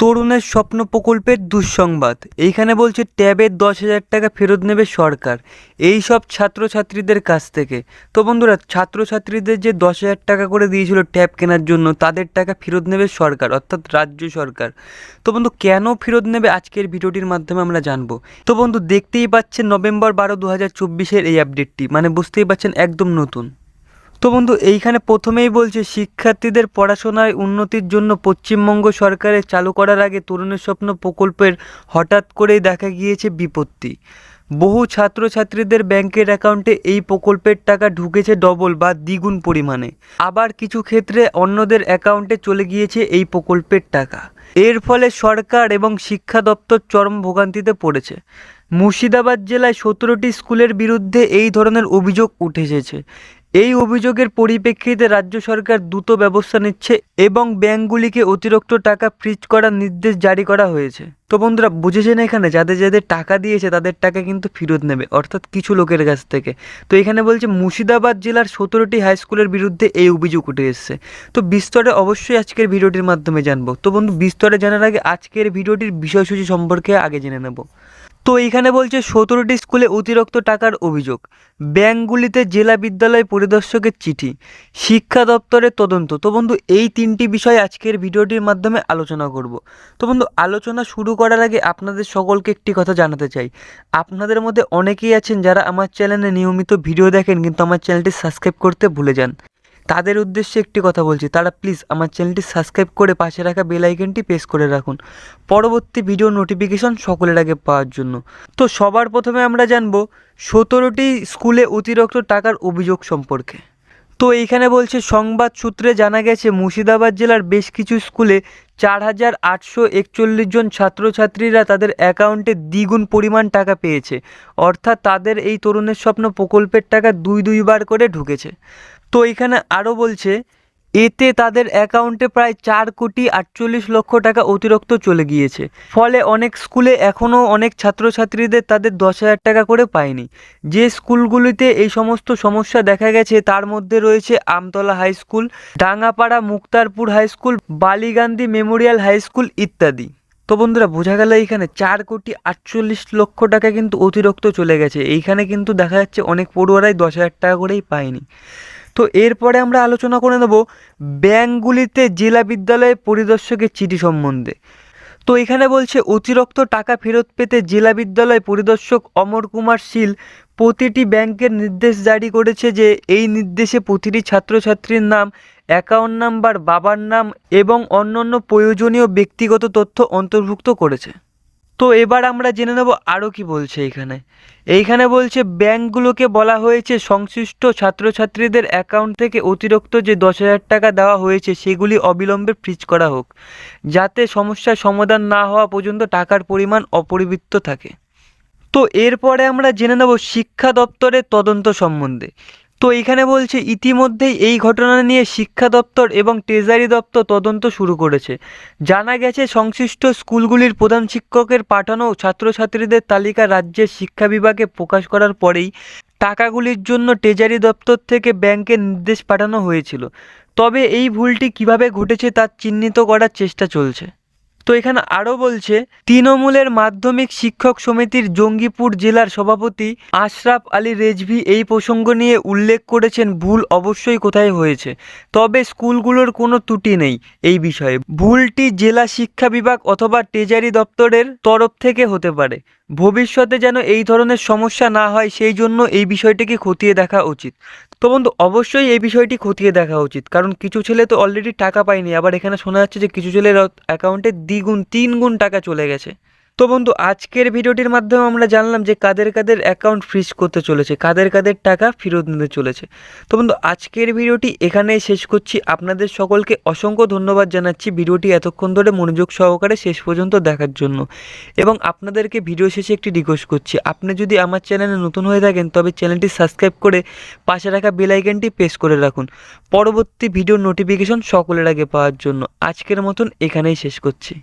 তরুণের স্বপ্ন প্রকল্পের দুঃসংবাদ। এইখানে বলছে ট্যাবের দশ হাজার টাকা ফেরত নেবে সরকার। এই সব ছাত্রছাত্রীদের কাছ থেকে। তো বন্ধুরা, ছাত্রছাত্রীদের যে দশ হাজার টাকা করে দিয়েছিল ট্যাব কেনার জন্য, তাদের টাকা ফেরত নেবে সরকার, অর্থাৎ রাজ্য সরকার। তো বন্ধু, কেন ফেরত নেবে? আজকের ভিডিওটির মাধ্যমে আমরা জানব। তো বন্ধু, দেখতেই পাচ্ছেন নভেম্বর বারো দু হাজার চব্বিশের এই আপডেটটি মানে বুঝতেই পাচ্ছেন, একদম নতুন। তো বন্ধু, এইখানে প্রথমেই বলছে, শিক্ষার্থীদের পড়াশোনায় উন্নতির জন্য পশ্চিমবঙ্গ সরকারের চালু করার আগে তরুণের স্বপ্ন প্রকল্পের হঠাৎ করেই দেখা গিয়েছে বিপত্তি। বহু ছাত্রছাত্রীদের ব্যাংকের অ্যাকাউন্টে এই প্রকল্পের টাকা ঢুকেছে ডবল বা দ্বিগুণ পরিমাণে। আবার কিছু ক্ষেত্রে অন্যদের অ্যাকাউন্টে চলে গিয়েছে এই প্রকল্পের টাকা। এর ফলে সরকার এবং শিক্ষা দপ্তর চরম ভোগান্তিতে পড়েছে। মুর্শিদাবাদ জেলায় সতেরোটি স্কুলের বিরুদ্ধে এই ধরনের অভিযোগ উঠে এসেছে। এই অভিযোগের পরিপ্রেক্ষিতে রাজ্য সরকার দ্রুত ব্যবস্থা নিচ্ছে এবং ব্যাঙ্কগুলিকে অতিরিক্ত টাকা ফ্রিজ করার নির্দেশ জারি করা হয়েছে। তো বন্ধুরা, বুঝেছেন এখানে যাদের যাদের টাকা দিয়েছে তাদের টাকা কিন্তু ফেরত নেবে, অর্থাৎ কিছু লোকের কাছ থেকে। তো এখানে বলছে, মুর্শিদাবাদ জেলার সতেরোটি হাই স্কুলের বিরুদ্ধে এই অভিযোগ উঠে এসছে। তো বিস্তরে অবশ্যই আজকের ভিডিওটির মাধ্যমে জানব। তো বন্ধু, বিস্তরে জানার আগে আজকের ভিডিওটির বিষয়সূচি সম্পর্কে আগে জেনে নেব। তো এইখানে বলছে, সতেরোটি স্কুলে অতিরিক্ত টাকার অভিযোগ। ব্যাংকগুলিতে জেলা বিদ্যালয় পরিদর্শকের চিঠি। শিক্ষা দপ্তরের তদন্ত। তো বন্ধু, এই তিনটি বিষয় আজকের ভিডিওটির মাধ্যমে আলোচনা করব। তো বন্ধু, আলোচনা শুরু করার আগে আপনাদের সকলকে একটি কথা জানাতে চাই। আপনাদের মধ্যে অনেকেই আছেন যারা আমার চ্যানেলে নিয়মিত ভিডিও দেখেন, কিন্তু আমার চ্যানেলটি সাবস্ক্রাইব করতে ভুলে যান। তাদের উদ্দেশ্যে একটি কথা বলছি। তারা প্লিজ আমার চ্যানেলটি সাবস্ক্রাইব করে পাশে রাখা বেল আইকনটি প্রেস করে রাখুন। পরবর্তী ভিডিও নোটিফিকেশন সকলের আগে পাওয়ার জন্য। তো সবার প্রথমে আমরা জানব, সতেরোটি স্কুলে অতিরিক্ত টাকার অভিযোগ সম্পর্কে। তো এইখানে বলছে, সংবাদ সূত্রে জানা গেছে, মুর্শিদাবাদ জেলার বেশ কিছু স্কুলে চার হাজার আটশো একচল্লিশ জন ছাত্রছাত্রীরা তাদের অ্যাকাউন্টে দ্বিগুণ পরিমাণ টাকা পেয়েছে। অর্থাৎ তাদের এই তরুণের স্বপ্ন প্রকল্পের টাকা দুই দুইবার করে ঢুকেছে। তো এইখানে আরও বলছে এতে তাদের অ্যাকাউন্টে প্রায় চার কোটি আটচল্লিশ লক্ষ টাকা অতিরিক্ত চলে গিয়েছে। ফলে অনেক স্কুলে এখনও অনেক ছাত্রছাত্রীদের তাদের দশ হাজার টাকা করে পায়নি। যে স্কুলগুলিতে এই সমস্ত সমস্যা দেখা গেছে, তার মধ্যে রয়েছে Amtala high school, Dangapara Muktarpur high school, Baligandhi memorial high school ইত্যাদি। তো বন্ধুরা, বোঝা গেল এইখানে চার কোটি আটচল্লিশ লক্ষ টাকা কিন্তু অতিরিক্ত চলে গেছে। এইখানে কিন্তু দেখা যাচ্ছে অনেক পড়ুয়ারাই দশ হাজার টাকা করেই পায়নি। তো এরপরে আমরা আলোচনা করে নেব ব্যাংকগুলিতে জেলা বিদ্যালয় পরিদর্শকের চিঠি সম্বন্ধে। তো এখানে বলছে, অতিরিক্ত টাকা ফেরত পেতে জেলা বিদ্যালয় পরিদর্শক অমর কুমার শীল প্রতিটি ব্যাংকের নির্দেশ জারি করেছে যে এই নির্দেশে প্রতিটি ছাত্রছাত্রীর নাম, অ্যাকাউন্ট নাম্বার, বাবার নাম এবং অন্যান্য প্রয়োজনীয় ব্যক্তিগত তথ্য অন্তর্ভুক্ত করেছে। তো এবার আমরা জেনে নেব আরও কি বলছে এইখানে এইখানে বলছে, ব্যাংকগুলোকে বলা হয়েছে সংশ্লিষ্ট ছাত্রছাত্রীদের অ্যাকাউন্ট থেকে অতিরিক্ত যে দশ হাজার টাকা দেওয়া হয়েছে, সেগুলি অবিলম্বে ফ্রিজ করা হোক, যাতে সমস্যার সমাধান না হওয়া পর্যন্ত টাকার পরিমাণ অপরিবৃত্ত থাকে। তো এরপরে আমরা জেনে নেব শিক্ষা দপ্তরের তদন্ত সম্বন্ধে। তো এখানে বলছে, ইতিমধ্যেই এই ঘটনা নিয়ে শিক্ষা দপ্তর এবং ট্রেজারি দপ্তর তদন্ত শুরু করেছে। জানা গেছে, সংশ্লিষ্ট স্কুলগুলির প্রধান শিক্ষকের পাঠানো ছাত্রছাত্রীদের তালিকা রাজ্যের শিক্ষা বিভাগে প্রকাশ করার পরেই টাকাগুলির জন্য ট্রেজারি দপ্তর থেকে ব্যাংকে নির্দেশ পাঠানো হয়েছিল। তবে এই ভুলটি কীভাবে ঘটেছে তা চিহ্নিত করার চেষ্টা চলছে। তো এখানে আরও বলছে, তৃণমূলের মাধ্যমিক শিক্ষক সমিতির জঙ্গিপুর জেলার সভাপতি আশরাফ আলী রেজভি এই প্রসঙ্গ নিয়ে উল্লেখ করেছেন, ভুল অবশ্যই কোথায় হয়েছে। তবে স্কুলগুলোর কোনো ত্রুটি নেই এই বিষয়ে। ভুলটি জেলা শিক্ষা বিভাগ অথবা ট্রেজারি দপ্তরের তরফ থেকে হতে পারে। ভবিষ্যতে যেন এই ধরনের সমস্যা না হয়, সেই জন্য এই বিষয়টিকে খতিয়ে দেখা উচিত। তো বন্ধু, অবশ্যই এই বিষয়টি খতিয়ে দেখা উচিত। কারণ কিছু ছেলে তো অলরেডি টাকা পায়নি। আবার এখানে শোনা যাচ্ছে যে কিছু ছেলের অ্যাকাউন্টে দ্বিগুণ তিন গুণ টাকা চলে গেছে। তো বন্ধু, আজকের ভিডিওটির মাধ্যমে আমরা জানলাম যে কাদের কাদের অ্যাকাউন্ট ফ্রিজ করতে চলেছে, কাদের কাদের টাকা ফেরত নিতে চলেছে। তো বন্ধু, আজকের ভিডিওটি এখানেই শেষ করছি। আপনাদের সকলকে অসংখ্য ধন্যবাদ জানাচ্ছি ভিডিওটি এতক্ষণ ধরে মনোযোগ সহকারে শেষ পর্যন্ত দেখার জন্য। এবং আপনাদেরকে ভিডিও শেষে একটি রিকোয়েস্ট করছি, আপনি যদি আমার চ্যানেলে নতুন হয়ে থাকেন, তবে চ্যানেলটি সাবস্ক্রাইব করে পাশে রাখা বেল আইকনটি প্রেস করে রাখুন। পরবর্তী ভিডিও নোটিফিকেশন সকলের আগে পাওয়ার জন্য। আজকের মতন এখানেই শেষ করছি।